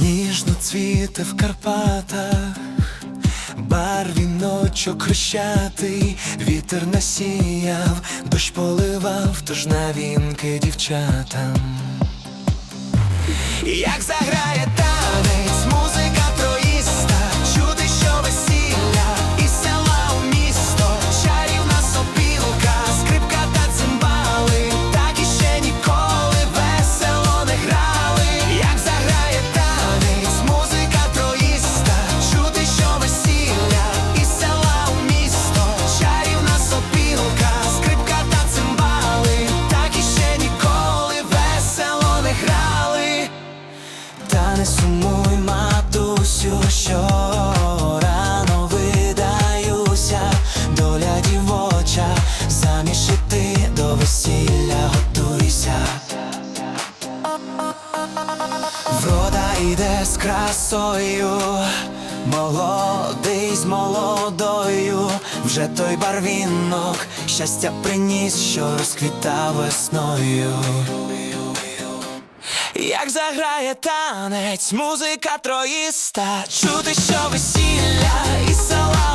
Ніжно цвіте в Карпатах, барвіночок хрещатий, вітер насіяв, дощ поливав, тож на вінки дівчатам. Як заграє Не сумуй, матусю, що рано видаюся, доля дівоча, заміж іти до весілля готуйся. Врода йде з красою, молодий з молодою, вже той барвінок, щастя приніс, що розквітав весною. Як заграє танець, музика троїста, чути, що весілля і села